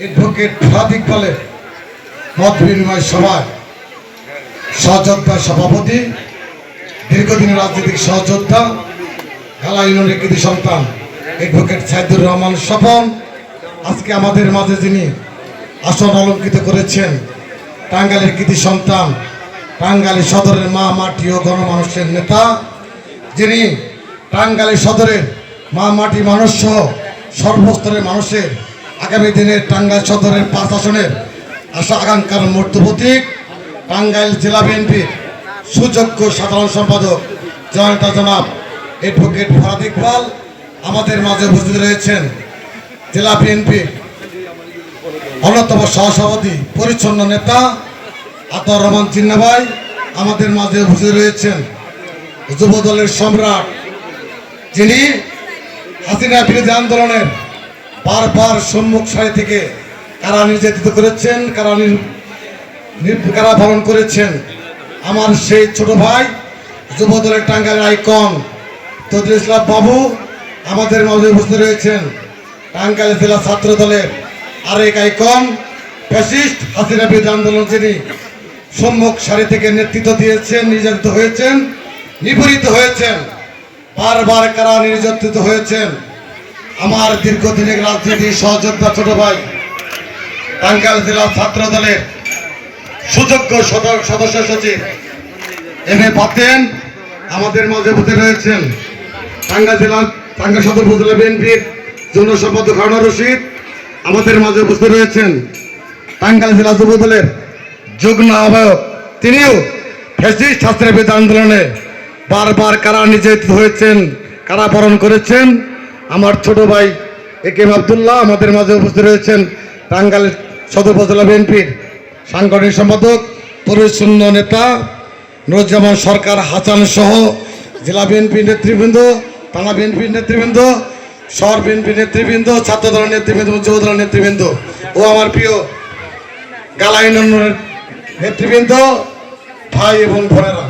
Advocate ফাদ ইকবালের মত বিনিময় সভায় সহযোদ্ধা সভাপতি, দীর্ঘদিনের রাজনৈতিক সহযোদ্ধা খেলা ইউনিয়নের কৃতি সন্তান অ্যাডভোকেট সাইদুর রহমান স্বপন। আজকে আমাদের মাঝে যিনি আসন অলঙ্কিত করেছেন, টাঙ্গাইলের কৃতি সন্তান টাঙ্গাইল সদরের মা মাটি ও গণমানুষের নেতা, যিনি টাঙ্গাইল সদরের মা মাটি মানুষ সহ সর্বস্তরের মানুষের আগামী দিনে টাঙ্গাইল সদরের পাঁচ আসনের আশা আকাঙ্ক্ষার মূর্ত প্রতীক, টাঙ্গাইল জেলা বিএনপির সুযোগ্য সাধারণ সম্পাদক, জয়ন্তা জনাব অ্যাডভোকেট ফরাদ ইকবাল, আমাদের মাঝে উপস্থিত রয়েছেন জেলা বিএনপির অন্যতম সহসভাপতি, পরিচ্ছন্ন নেতা আতর রহমান চিন্না ভাই আমাদের মাঝে উপস্থিত রয়েছেন যুব দলের সম্রাট যিনি হাসিনা বিরোধী আন্দোলনের বারবার সম্মুখ সারি থেকে কারা নির্যাতিত করেছেন, কারা কারা পালন করেছেন? আমার সেই ছোট ভাই যুব দলের টাঙ্গাইলের আইকন তদুল ইসলাম বাবু আমাদের মাঝে উপস্থিত রয়েছেন। টাঙ্গাইল জেলা ছাত্র দলের আরেক আইকন, ফ্যাসিস্ট হাসিনা বিরোধী আন্দোলন যিনি সম্মুখ সারি থেকে নেতৃত্ব দিয়েছেন, নির্যাতিত হয়েছেন, নিপীড়িত হয়েছেন, বারবার কারা নির্যাতিত হয়েছেন আমার দীর্ঘদিনের রাজনীতি, সহযোদ্ধা, ছোট ভাই টাঙ্গাইল জেলা ছাত্র দলের সুযোগ্য সদ- সদস্য সচিব, এম এ পাতেন, আমাদের মাঝে উপস্থিত রয়েছেন টাঙ্গাইল জেলা টাঙ্গাইল সদর উপজেলা বিএনপির যৌন সম্পাদক হারুন রশিদ, আমাদের মাঝে উপস্থিত রয়েছেন টাঙ্গাইল জেলা যুব দলের যুগ্ম আহ্বায়ক, তিনিও ফ্যাসিস্ট ছাত্রবিদ আন্দোলনে বারবার কারা নির্যাতিত হয়েছেন, কারা বরণ করেছেন আমার ছোট ভাই এ কে আবদুল্লাহ আমাদের মাঝে উপস্থিত রয়েছেন টাঙ্গাইল সদর উপজেলা বিএনপির সাংগঠনিক সম্পাদক পরিচ্ছন্ন নেতা নুরুজ্জামান সরকার, হাসান সহ জেলা বিএনপি নেতৃবৃন্দ, থানা বিএনপি নেতৃবৃন্দ, শহর বিএনপি নেতৃবৃন্দ, ছাত্র নেতৃবৃন্দ যুব দলের নেতৃবৃন্দ ও আমার প্রিয় গালা ইউনিয়নের নেতৃবৃন্দ, ভাই এবং বোনেরা।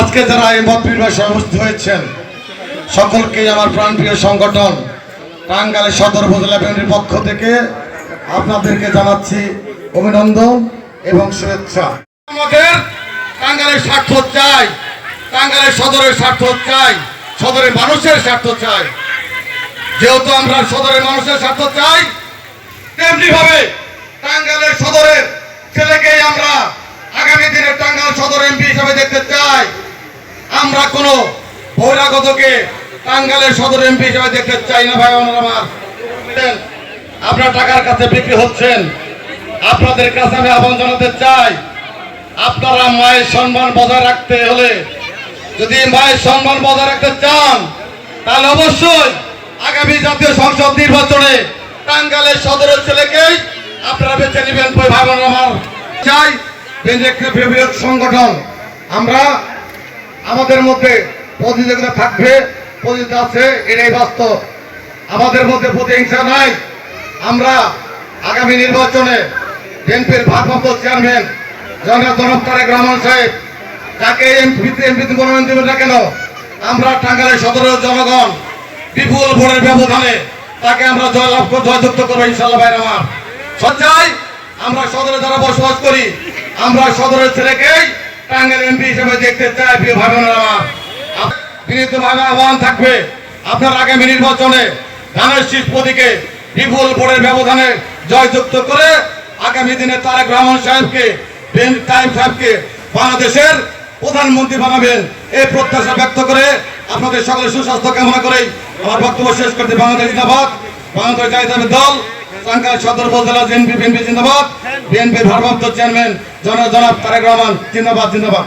আজকে যারা এই মত বিনিময় হয়েছেন সকলকেই আমার প্রাণপ্রিয় সংগঠন টাঙ্গাইল সদর উপজেলা বিএনপির পক্ষ থেকে আপনাদেরকে জানাচ্ছি অভিনন্দন এবং শুভেচ্ছা। আমাদের টাঙ্গাইলের স্বার্থ চাই, টাঙ্গাইলের সদরের স্বার্থ চাই, সদরের মানুষের স্বার্থ চাই। যেহেতু আমরা সদরের মানুষের স্বার্থ চাই তেমনি ভাবে টাঙ্গাইলের সদরের ছেলেকেই আমরা আগামী দিনে টাঙ্গাল সদর এমপি হিসাবে দেখতে চাই। আমরা কোনো বহিরাগতকে টাঙ্গাইলের সদর এমপি হিসাবে দেখতে চাই না ভাই আপনার টাকার কাছে বিক্রি হচ্ছেন। আপনাদের কাছে আমি আহ্বান জানাতে চাই, আপনারা মায়ের সম্মান বজায় রাখতে হলে, যদি মায়ের সম্মান বজায় রাখতে চান, তাহলে অবশ্যই আগামী জাতীয় সংসদ নির্বাচনে টাঙ্গালের সদরের ছেলেকেই আপনারা বেছে নেবেন ভাই আমার। চাই সংগঠন। আমরা আমাদের মধ্যে প্রতিযোগিতা থাকবে। প্রতিযোগিতা আছে, এটাই বাস্তব। আমাদের মধ্যে প্রতিহিংসা নাই। আমরা আগামী নির্বাচনে বিএনপির ভারপ্রাপ্ত চেয়ারম্যান জনক জনক তারেক রহমান সাহেব, যাকে এমপি এমপিতে মনোনয়ন দেবেন না কেন, আমরা টাঙ্গাইলের সদরের জনগণ বিপুল ভোটের ব্যবধানে তাকে আমরা জয়লাভ জয়যুক্ত করব ইনশাল্লাহ ভাই আমার। সচ্চাই আমরা সদরে যারা বসবাস করি, আমরা সদরের ছেলেকেই টাঙ্গাইল এমপি হিসেবে দেখতে চাই, প্রিয় ভাই বোনেরা আমার। বিনীতভাবে আহ্বান থাকবে। আপনার আগামী নির্বাচনে ধানের শীষ প্রতীকে বিপুল ভোটের ব্যবধানে জয়যুক্ত করে আগামী দিনে তারেক রহমান সাহেবকে, বেন টাইম সাহেবকে বাংলাদেশের প্রধানমন্ত্রী বানাবেন এই প্রত্যাশা ব্যক্ত করে আপনাদের সকলের সুস্বাস্থ্য কামনা করেই আমার বক্তব্য শেষ করতে বাংলাদেশ জিন্দাবাদ। বাংলাদেশ জাতীয় দল টাঙ্গাইল সদর উপজেলা বিএনপি বিএনপি জিন্দাবাদ। বিএনপির ভারপ্রাপ্ত চেয়ারম্যান জনাব জনাব তারেক রহমান জিন্দাবাদ জিন্দাবাদ।